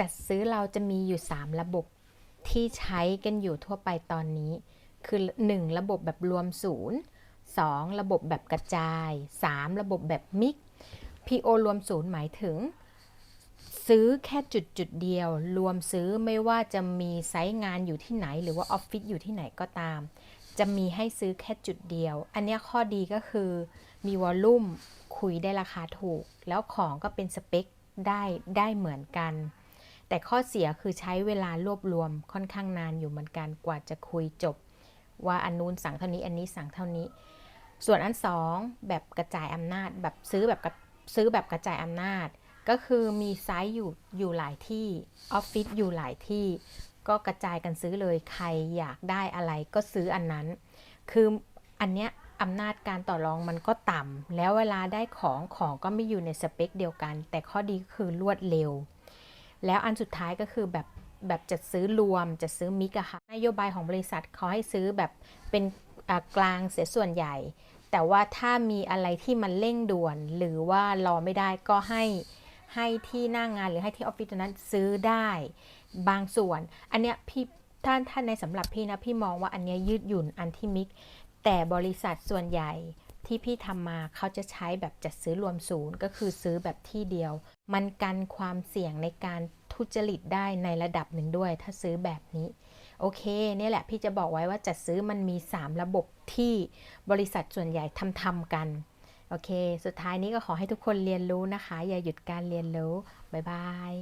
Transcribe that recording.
จัดซื้อเราจะมีอยู่ 3 ระบบที่ใช้กันอยู่ทั่วไปตอนนี้ คือ 1 ระบบแบบรวมศูนย์ 2 ระบบแบบกระจาย 3 ระบบแบบมิก PO รวมศูนย์หมายถึง ซื้อแค่จุดจุดเดียว รวมซื้อไม่ว่าจะมีไซต์งานอยู่ที่ไหน หรือว่าออฟฟิศอยู่ที่ไหนก็ตาม จะมีให้ซื้อแค่จุดเดียว อันนี้ข้อดีก็คือมีวอลลุ่มคุยได้ราคาถูก แล้วของก็เป็นสเปคได้ได้เหมือนกัน แต่ข้อเสียคือใช้เวลารวบรวมค่อนข้างนานอยู่เหมือนกันกว่าจะคุยจบ ว่าอันนู้นสั่งเท่านี้อันนี้สั่งเท่านี้ ส่วนอันสองแบบกระจายอำนาจ แบบซื้อแบบซื้อแบบกระจายอำนาจ ก็คือมีไซต์อยู่อยู่หลายที่ออฟฟิศอยู่หลายที่ ก็กระจายกันซื้อเลยใครอยากได้อะไรก็ซื้ออันนั้น คืออันเนี้ยอำนาจการต่อรองมันก็ต่ำแล้วเวลาได้ของของก็ไม่อยู่ในสเปคเดียวกัน แต่ข้อดีก็คือรวดเร็ว แล้วอันสุดท้ายก็คือแบบแบบจัดซื้อรวมจัดซื้อมิกอะค่ะนโยบายของบริษัทเขาให้ซื้อแบบเป็นกลางเสียส่วนใหญ่ แต่ว่าถ้ามีอะไรที่มันเร่งด่วน หรือว่ารอไม่ได้ก็ให้ให้ที่หน้างงานหรือให้ที่ออฟฟิศตรงนั้นซื้อได้บางส่วน อันเนี้ยพี่ท่านท่านในสำหรับพี่นะพี่มองว่าอันเนี้ยยืดหยุ่นอันที่มิกแต่บริษัทส่วนใหญ่ ที่พี่ทำมาเขาจะใช้แบบจัดซื้อรวมศูนย์ ก็คือซื้อแบบที่เดียว มันกันความเสี่ยงในการทุจริตได้ในระดับหนึ่งด้วย ถ้าซื้อแบบนี้ โอเคเนี่ยแหละพี่จะบอกไว้ว่าจัดซื้อมันมี 3 ระบบที่บริษัทส่วนใหญ่ทำทำกัน โอเค สุดท้ายนี้ก็ขอให้ทุกคนเรียนรู้นะคะ อย่าหยุดการเรียนรู้ บ๊ายบาย